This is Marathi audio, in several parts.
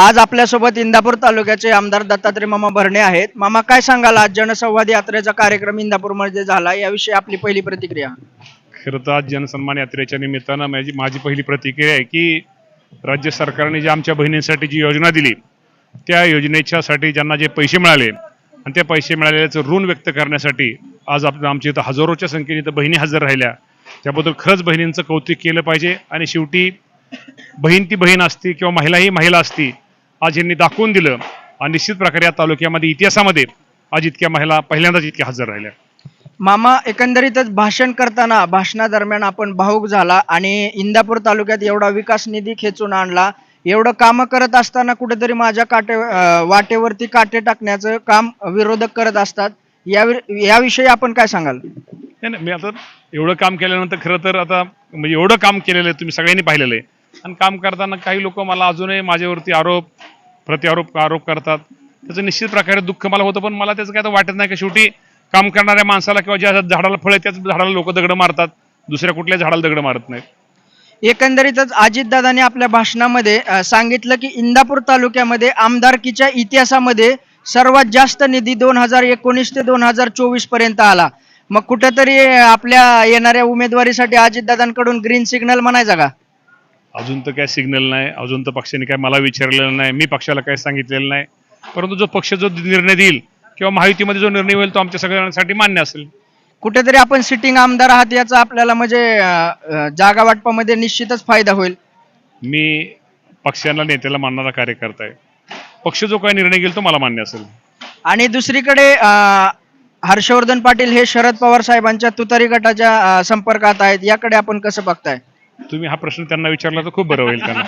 आज आपल्यासोबत इंदापूर तालुक्याचे आमदार दत्तात्रय मामा भरणे आहेत. मामा काय सांगाल? आज जनसंवाद यात्रेचा कार्यक्रम इंदापूरमध्ये झाला. याविषयी आपली पहिली प्रतिक्रिया. खरं तर आज जनसन्मान यात्रेच्या निमित्तानं माझी माझी पहिली प्रतिक्रिया आहे की राज्य सरकारने जी आमच्या बहिणींसाठी जी योजना दिली त्या योजनेच्यासाठी ज्यांना जे पैसे मिळाले आणि त्या पैसे मिळालेल्याचं ऋण व्यक्त करण्यासाठी आज आप आमच्या इथं हजारोच्या संख्येने इथं बहिणी हजर राहिल्या. त्याबद्दल खरंच बहिणींचं कौतुक केलं पाहिजे आणि शेवटी बहीण ती बहीण असती किंवा महिला ही महिला असती आज यांनी दाखवून दिलं आणि निश्चित प्रकारे या तालुक्यामध्ये इतिहासामध्ये आज इतक्या महिला पहिल्यांदाच इतक्या हजर राहिल्या. मामा एकंदरीतच भाषण करताना भाषणादरम्यान आपण भाऊक झाला आणि इंदापूर तालुक्यात एवढा विकास निधी खेचून आणला. एवढं कामं करत असताना कुठेतरी माझ्या काटे वाटेवरती काटे टाकण्याचं काम विरोधक करत असतात. यावि- याविषयी आपण काय सांगाल? नाही नाही, मी आता एवढं काम केल्यानंतर खरं तर आता म्हणजे एवढं काम केलेलं आहे तुम्ही सगळ्यांनी पाहिलेलं आहे. आणि काम करताना काही लोक मला अजूनही माझ्यावरती आरोप प्रत्यारोप आरोप करतात. त्याचं निश्चित प्रकारे दुःख मला होतं पण मला त्याचं काय तर वाटत नाही की शेवटी काम करणाऱ्या माणसाला किंवा ज्या झाडाला फळ आहे त्याच झाडाला लोक दगड मारतात. दुसऱ्या कुठल्या झाडाला दगड मारत नाहीत. एकंदरीतच अजितदादाने आपल्या भाषणामध्ये सांगितलं की इंदापूर तालुक्यामध्ये आमदारकीच्या इतिहासामध्ये सर्वात जास्त निधी दोन हजार एकोणीस ते दोन हजार चोवीसपर्यंत आला. मग कुठेतरी आपल्या येणाऱ्या उमेदवारीसाठी अजितदादांकडून ग्रीन सिग्नल म्हणायचा का? अजून तर काय सिग्नल नाही अजून तर पक्षाने काय मला विचारलेलं नाही मी पक्षाला काय सांगितलेलं नाही. परंतु जो पक्ष जो निर्णय देईल किंवा महायुतीमध्ये जो निर्णय होईल तो आमच्या सगळ्यांसाठी मान्य असेल. कुठेतरी आपण सिटिंग आमदार आहात याचा आपल्याला म्हणजे जागा वाटपामध्ये निश्चितच फायदा होईल. मी पक्षाला नेत्याला मानणारा कार्यकर्ता आहे. पक्ष जो काही निर्णय घेईल तो मला मान्य असेल. आणि दुसरीकडे हर्षवर्धन पाटील हे शरद पवार साहेबांच्या तुतारी गटाच्या संपर्कात आहेत. याकडे आपण कसं बघताय? तुम्ही हा प्रश्न त्यांना विचारला तर खूप बरं होईल कारण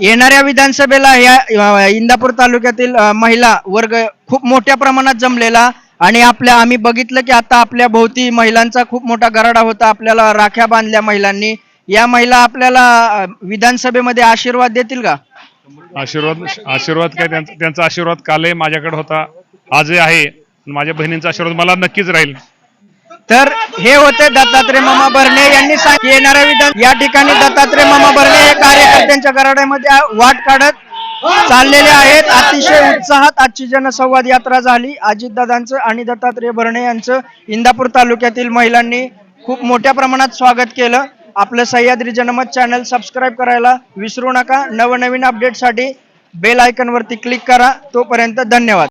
येणाऱ्या विधानसभेला या इंदापूर तालुक्यातील महिला वर्ग खूप मोठ्या प्रमाणात जमलेला आणि आपल्या आम्ही बघितलं की आता आपल्या भोवती महिलांचा खूप मोठा गराडा होता. आपल्याला राख्या बांधल्या महिलांनी. या महिला आपल्याला विधानसभेमध्ये आशीर्वाद देतील का? आशीर्वाद आशीर्वाद काय? त्यांचा त्यांचा आशीर्वाद कालही माझ्याकडे होता. आजही आहे. माझ्या बहिणींचा आशीर्वाद मला नक्कीच राहील. तर हे होते दत्तात्रय मामा भरणे यांनी सांग येणाऱ्या विधान. या ठिकाणी दत्तात्रय मामा भरणे हे कार्यकर्त्यांच्या गराड्यामध्ये वाट काढत चाललेले आहेत. अतिशय उत्साहात आजची जनसंवाद यात्रा झाली. अजितदादांचं आणि दत्तात्रय भरणे यांचं इंदापूर तालुक्यातील महिलांनी खूप मोठ्या प्रमाणात स्वागत केलं. आपलं सह्याद्री जनमत चॅनल सबस्क्राईब करायला विसरू नका. नवनवीन अपडेटसाठी बेल आयकनवरती क्लिक करा. तोपर्यंत धन्यवाद.